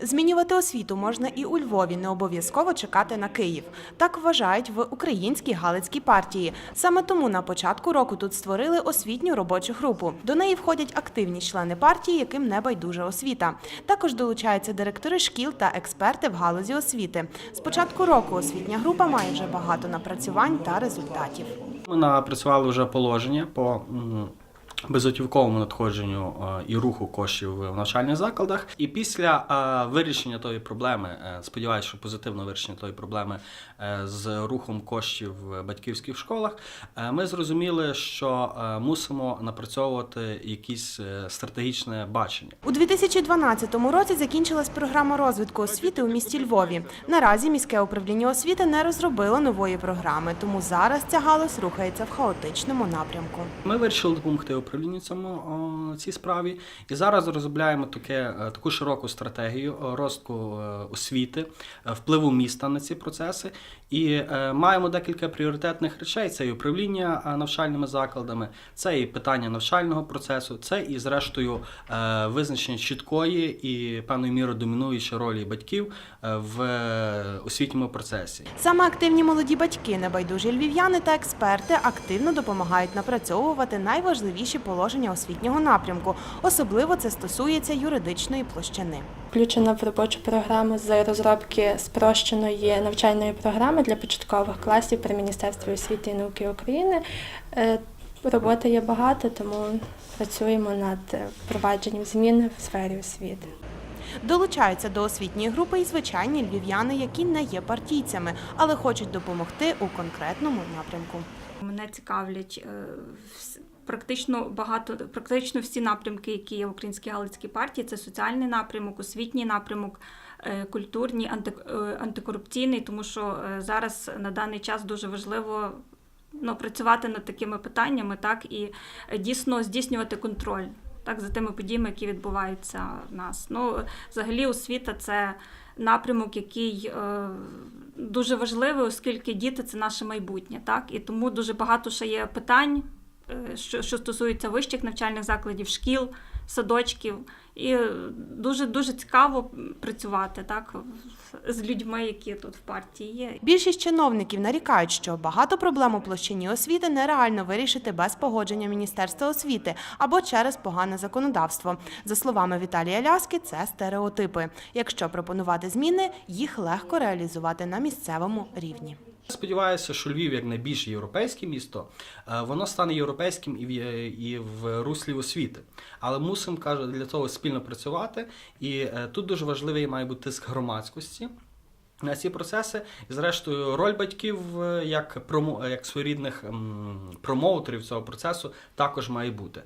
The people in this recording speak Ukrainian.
Змінювати освіту можна і у Львові, не обов'язково чекати на Київ. Так вважають в українській Галицькій партії. Саме тому на початку року тут створили освітню робочу групу. До неї входять активні члени партії, яким не байдужа освіта. Також долучаються директори шкіл та експерти в галузі освіти. З початку року освітня група має вже багато напрацювань та результатів. Ми напрацювали вже положення по безготівковому надходженню е, і руху коштів в навчальних закладах. І після е, вирішення тої проблеми, е, сподіваюся, що позитивного вирішення тої проблеми з рухом коштів в батьківських школах, ми зрозуміли, що мусимо напрацьовувати якесь е, стратегічне бачення. У 2012 році закінчилась програма розвитку освіти у місті Львові. Наразі міське управління освіти не розробило нової програми, тому зараз ця галузь рухається в хаотичному напрямку. Ми вирішили допомогти управлінню цьому цій справі, і зараз розробляємо таке е, таку широку стратегію е, розвитку е, освіти, впливу міста на ці процеси. І маємо декілька пріоритетних речей: це і управління навчальними закладами, це і питання навчального процесу, це і, зрештою, визначення чіткої і певною мірою домінуючої ролі батьків в освітньому процесі. Саме активні молоді батьки, небайдужі львів'яни та експерти активно допомагають напрацьовувати найважливіші положення освітнього напрямку. Особливо це стосується юридичної площини. Включена в робочу програму з розробки спрощеної навчальної програми для початкових класів при Міністерстві освіти і науки України. Е, Роботи є багато, тому працюємо над впровадженням змін в сфері освіти. Долучаються до освітньої групи і звичайні львів'яни, які не є партійцями, але хочуть допомогти у конкретному напрямку. Мене цікавлять е, практично багато, практично всі напрямки, які є в Українській Галицькій партії. Це соціальний напрямок, освітній напрямок, е, культурний, е, антикорупційний, тому що е, зараз на даний час дуже важливо. Ну, працювати над такими питаннями, так і дійсно здійснювати контроль так за тими подіями, які відбуваються в нас. Ну, взагалі, освіта це напрямок, який е, дуже важливий, оскільки діти це наше майбутнє, так і тому дуже багато ще є питань, що, що стосуються вищих навчальних закладів, шкіл, садочків. І дуже дуже цікаво працювати так з людьми, які тут в партії є. Більшість чиновників нарікають, що багато проблем у площині освіти нереально вирішити без погодження Міністерства освіти або через погане законодавство. За словами Віталія Ляски, це стереотипи. Якщо пропонувати зміни, їх легко реалізувати на місцевому рівні. Сподіваюся, що Львів, як найбільше європейське місто, е, воно стане європейським і в, і в руслі освіти. Але мусимо каже, для того спільно працювати. І е, тут дуже важливий має бути тиск громадськості. На ці процеси, і зрештою, роль батьків е, як промо як своєрідних промоутерів цього процесу також має бути.